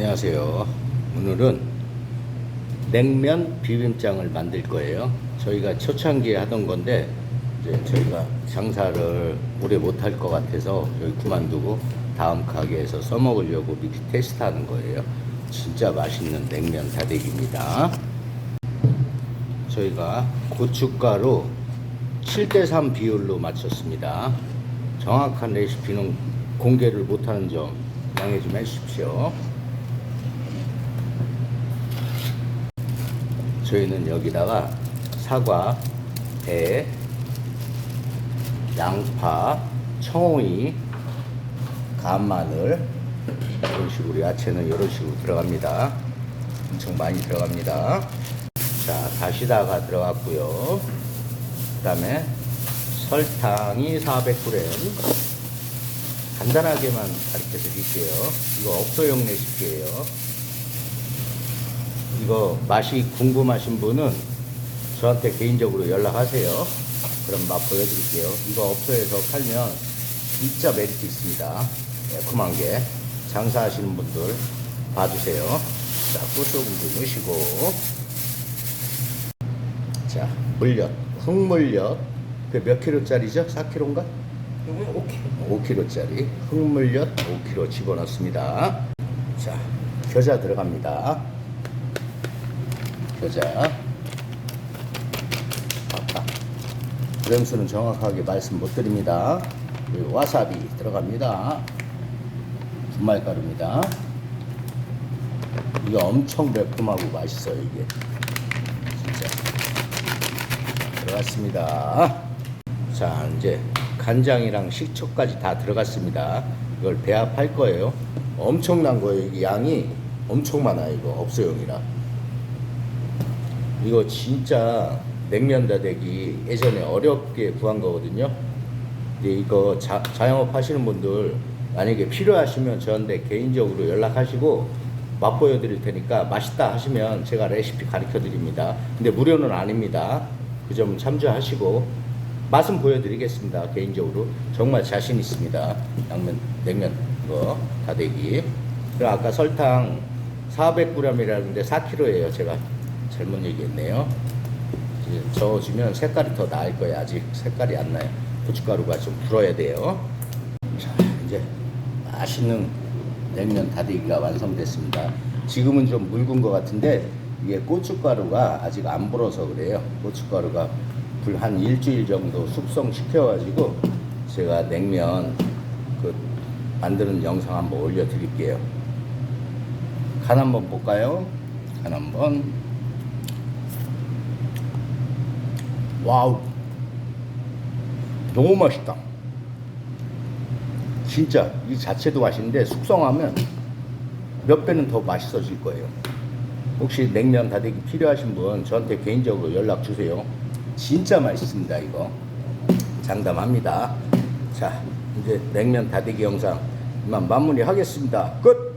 안녕하세요. 오늘은 냉면 비빔장을 만들 거예요. 저희가 초창기에 하던 건데 이제 저희가 장사를 오래 못 할 것 같아서 여기 그만두고 다음 가게에서 써먹으려고 미리 테스트하는 거예요. 진짜 맛있는 냉면 다대기입니다. 저희가 고춧가루 7대3 비율로 맞췄습니다. 정확한 레시피는 공개를 못하는 점 양해 좀 해주십시오. 저희는 여기다가 사과, 배, 양파, 청오이, 간마늘 이런 식으로 야채는 이런 식으로 들어갑니다. 엄청 많이 들어갑니다. 자, 다시다가 들어갔고요. 그 다음에 설탕이 400g. 간단하게만 가르쳐 드릴게요. 이거 업소용 레시피예요. 이거 맛이 궁금하신 분은 저한테 개인적으로 연락하세요. 그럼 맛 보여드릴게요. 이거 업소에서 팔면 진짜 메리트 있습니다. 매콤한 게 장사하시는 분들 봐주세요. 자, 꽃소금도 넣으시고 자, 물엿, 흑물엿 그 몇 킬로짜리죠? 4킬로인가? 이거 오케이. 5kg짜리 흑물엿 5kg 집어넣습니다. 자, 겨자 들어갑니다. 겨자. 아까 그램수는 정확하게 말씀 못 드립니다. 그리고 와사비 들어갑니다. 분말가루입니다. 이게 엄청 매콤하고 맛있어요, 이게. 진짜. 들어갔습니다. 자, 이제 간장이랑 식초까지 다 들어갔습니다. 이걸 배합할 거예요. 엄청난 거예요. 이게 양이 엄청 많아요. 이거 업소용이라. 이거 진짜 냉면 다대기 예전에 어렵게 구한 거거든요. 근데 이거 자, 자영업 하시는 분들 만약에 필요하시면 저한테 개인적으로 연락하시고 맛보여 드릴 테니까 맛있다 하시면 제가 레시피 가르쳐 드립니다. 근데 무료는 아닙니다. 그 점 참조하시고 맛은 보여드리겠습니다. 개인적으로 정말 자신 있습니다. 양면 냉면 이거 다대기. 그리고 아까 설탕 400g이라는데 4kg예요. 제가 잘못 얘기했네요. 이제 저어주면 색깔이 더 나을 거예요. 아직 색깔이 안 나요. 고춧가루가 좀 불어야 돼요. 자, 이제 맛있는 냉면 다대기가 완성됐습니다. 지금은 좀 묽은 것 같은데 이게 고춧가루가 아직 안 불어서 그래요. 고춧가루가 불 한 일주일 정도 숙성시켜가지고 제가 냉면 그 만드는 영상 한번 올려드릴게요. 간 한번 볼까요? 간 한번. 와우. 너무 맛있다. 진짜 이 자체도 맛있는데 숙성하면 몇 배는 더 맛있어질 거예요. 혹시 냉면 다대기 필요하신 분 저한테 개인적으로 연락 주세요. 진짜 맛있습니다 이거. 장담합니다. 자 이제 냉면 다대기 영상 이만 마무리 하겠습니다. 끝.